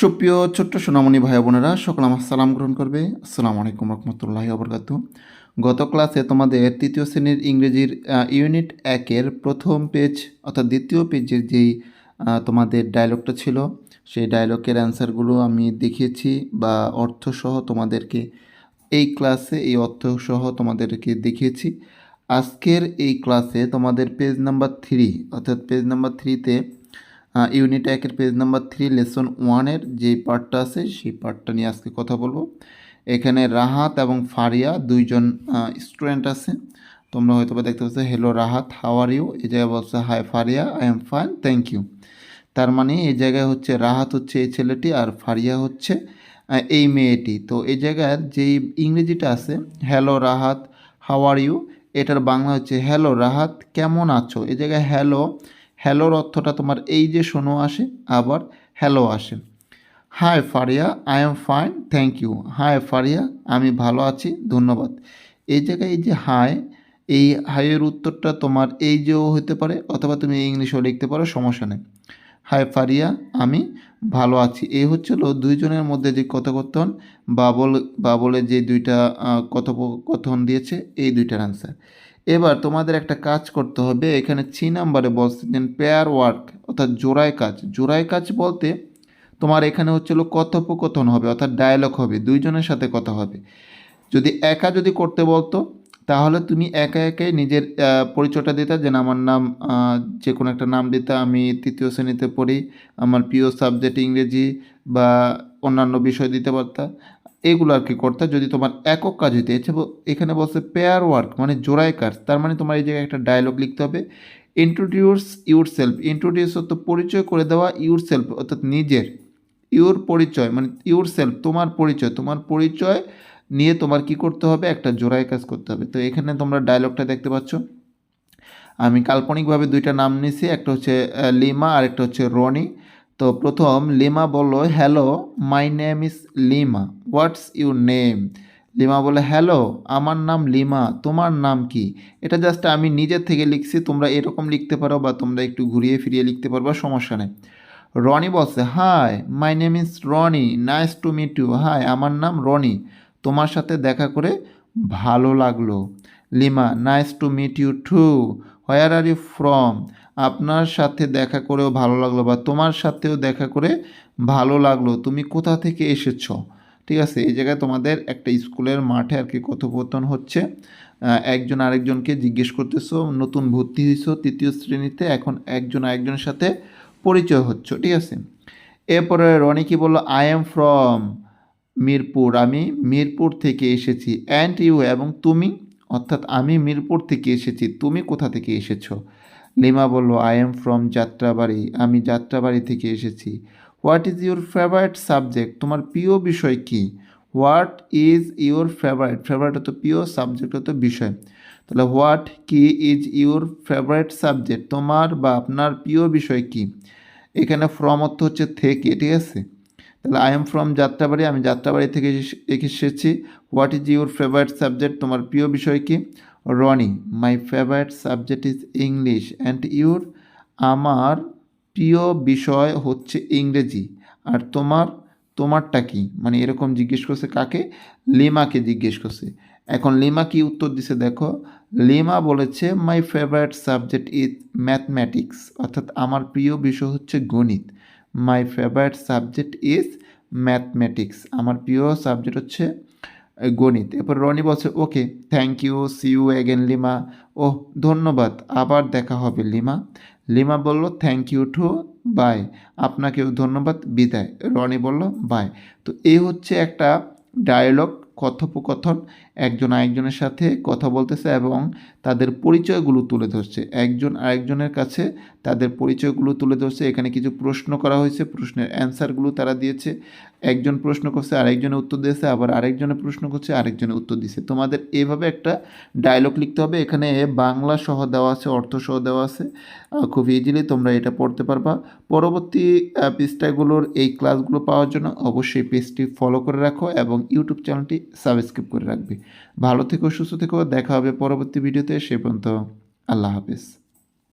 সুপ্রিয় ছোট্ট সোনামণি ভাই বোনেরা, সকল আমার সালাম গ্রহণ করবে। আসসালামু আলাইকুম রহমতুল্লাহ আবরকাত গত ক্লাসে তোমাদের তৃতীয় শ্রেণির ইংরেজির ইউনিট একের প্রথম পেজ, অর্থাৎ দ্বিতীয় পেজের যেই তোমাদের ডায়লগটা ছিল, সেই ডায়লগের অ্যান্সারগুলো আমি দেখিয়েছি বা অর্থসহ তোমাদেরকে এই ক্লাসে, এই অর্থসহ তোমাদেরকে দেখিয়েছি। আজকের এই ক্লাসে তোমাদের পেজ নাম্বার থ্রি অর্থাৎ পেজ নাম্বার থ্রিতে ইউনিট একের পেজ নাম্বার থ্রি লেসন ওয়ানের যে পার্টটা আছে, সেই পার্টটা নিয়ে আজকে কথা বলব। এখানে রাহাত এবং ফারিয়া দুইজন স্টুডেন্ট আছে। তোমরা হয়তো বা দেখতে পাচ্ছ hello Rahat how are you এই জায়গায় বলছে hi Faria I am fine thank you তার মানে এই জায়গায় হচ্ছে রাহাত হচ্ছে এই ছেলেটি আর ফারিয়া হচ্ছে এই মেয়েটি। তো এই জায়গার যেই ইংরেজিটা আছে hello Rahat how are you এটার বাংলা হচ্ছে হ্যালো রাহাত, কেমন আছো? এই জায়গায় হ্যালো হ্যালোর অর্থটা তোমার এই যে শোনো আসে, আবার হ্যালো আসে। Hi Faria, I am fine, thank you. Hi Faria, আমি ভালো আছি, ধন্যবাদ। এই জায়গায় এই যে হাই, এই হাইয়ের উত্তরটা তোমার এই যেও হতে পারে, অথবা তুমি ইংলিশেও লিখতে পারো, সমস্যা নেই। হাই ফারিয়া, আমি ভালো আছি। এই হচ্ছিল দুইজনের মধ্যে যে কথোপকথন, বাবল বাবলের যে দুইটা কথোপকথন দিয়েছে, এই দুইটার আনসার এবার তোমাদের একটা কাজ করতে হবে, এখানে চি নাম্বারে বলছেন পেয়ার ওয়ার্ক অর্থাৎ জোড়ায় কাজ। জোড়ায় কাজ বলতে তোমার এখানে হচ্ছিল কথোপকথন হবে, অর্থাৎ ডায়ালগ হবে, দুইজনের সাথে কথা হবে। যদি একা যদি করতে বলতো তাহলে তুমি একা একাই নিজের পরিচয়টা দিতে, যেন আমার নাম যে কোনো একটা নাম দিতে। আমি তৃতীয় শ্রেণীতে পড়ি, আমার প্রিয় সাবজেক্ট ইংরেজি বা অন্যান্য বিষয় দিতে পারতা। এগুলো আর কি করতে, যদি তোমার একক কাজ হইতে। এখানে বলছে পেয়ার ওয়ার্ক মানে জোড়ায় কাজ। তার মানে তোমার এই জায়গায় একটা ডায়লগ লিখতে হবে। ইন্ট্রোডিউস ইউর সেলফ ইন্ট্রোডিউস অর্থ পরিচয় করে দেওয়া ইউর সেলফ অর্থাৎ নিজের। ইউর পরিচয় মানে ইউর সেলফ তোমার পরিচয়। তোমার পরিচয় নিয়ে তোমার কি করতে হবে? একটা জোড়ায় কাজ করতে হবে। তো এখানে তোমরা ডায়লগটা দেখতে পাচ্ছ। আমি কাল্পনিকভাবে দুইটা নাম নিছি একটা হচ্ছে লিমা আর একটা হচ্ছে রনি। তো প্রথম লিমা বলল hello my name is Lima what's your name Lima বলে হ্যালো আমার নাম লিমা। তোমার নাম কি? এটা জাস্ট আমি নিজের থেকে লিখছি। তোমরা এরকম লিখতে পারো বা তোমরা একটু ঘুরিয়ে ফিরিয়ে লিখতে পারবা সমস্যা নেই। রনি বলছে hi my name is Rony nice to meet you hi আমার নাম রনি। তোমার সাথে দেখা করে ভালো লাগল। Lima nice to meet you too where are you from আপনার সাথে দেখা করেও ভালো লাগল বা তোমার সাথেও দেখা করে ভালো লাগল। তুমি কোথা থেকে এসেছ? ঠিক আছে, এই জায়গায় তোমাদের একটা স্কুলের মাঠে আর কি কথোপকথন হচ্ছে। একজন আরেকজনকে জিজ্ঞেস করতেছো, নতুন ভর্তি হয়েছো তৃতীয় শ্রেণীতে, এখন একজন আরেকজনের সাথে পরিচয় হচ্ছে, ঠিক আছে। এরপরে রনি কি বলল আই এম ফ্রম মিরপুর, আমি মিরপুর থেকে এসেছি। অ্যান্ড ইউ এবং তুমি? অর্থাৎ আমি মিরপুর থেকে এসেছি। তুমি কোথা থেকে এসেছ? লিমা বলল আই এম ফ্রম যাত্রাবাড়ি। আমি যাত্রাবাড়ি থেকে এসেছি। What is your favourite subject তোমার প্রিয় বিষয় কি? What is your favourite favourite হতো প্রিয় সাবজেক্ট হতো বিষয়। তাহলে হোয়াট কি ইজ ইউর ফেভারিট সাবজেক্ট তোমার বা আপনার প্রিয় বিষয় কি? এখানে ফ্রম অর্থ হচ্ছে থেকে, ঠিক আছে? তাহলে আই এম ফ্রম যাত্রাবাড়ি আমি যাত্রাবাড়ি থেকে এসে- এসেছি। What is your favourite subject তোমার প্রিয় বিষয় কি? Rony my favourite subject is English and your আমার প্রিয় বিষয় হচ্ছে ইংরেজি। আর তোমার, তোমারটা কি? মানে এরকম জিজ্ঞেস করছে কাকে? লিমাকে জিজ্ঞেস করছে। এখন লিমা কি উত্তর দিছে দেখো। লিমা বলেছে my favourite subject is mathematics অর্থাৎ আমার প্রিয় বিষয় হচ্ছে গণিত। My favourite subject is mathematics আমার প্রিয় সাবজেক্ট হচ্ছে গণিত। এরপর রনি বলছে okay thank you see you again Lima. ও ধন্যবাদ। আবার দেখা হবে, লিমা। লিমা বলল থ্যাংক ইউ টু বাই আপনাকেও ধন্যবাদ, বিদায়। রনি বলল বাই তো এই হচ্ছে একটা ডায়লগ কথোপকথন, একজন আরেকজনের সাথে কথা বলতেছে এবং তাদের পরিচয়গুলো তুলে ধরছে। একজন আরেকজনের কাছে তাদের পরিচয়গুলো তুলে ধরছে। এখানে কিছু প্রশ্ন করা হয়েছে, প্রশ্নের অ্যান্সারগুলো তারা দিয়েছে। একজন প্রশ্ন করছে, আরেকজনে উত্তর দিয়েছে, আবার আরেকজনে প্রশ্ন করছে, আরেকজনে উত্তর দিয়েছে। তোমাদের এভাবে একটা ডায়লগ লিখতে হবে। এখানে বাংলা সহ দেওয়া আছে, অর্থ সহ দেওয়া আছে। খুব ইজিলি তোমরা এটা পড়তে পারবা। পরবর্তী পৃষ্ঠাগুলোর এই ক্লাসগুলো পাওয়ার জন্য অবশ্যই পেজটি ফলো করে রাখো এবং ইউটিউব চ্যানেলটি সাবস্ক্রাইব করে রাখবে। ভালো থেকো, সুস্থ থেকো, দেখা হবে পরবর্তী ভিডিওতে, সে পর্যন্ত আল্লাহ হাফেজ।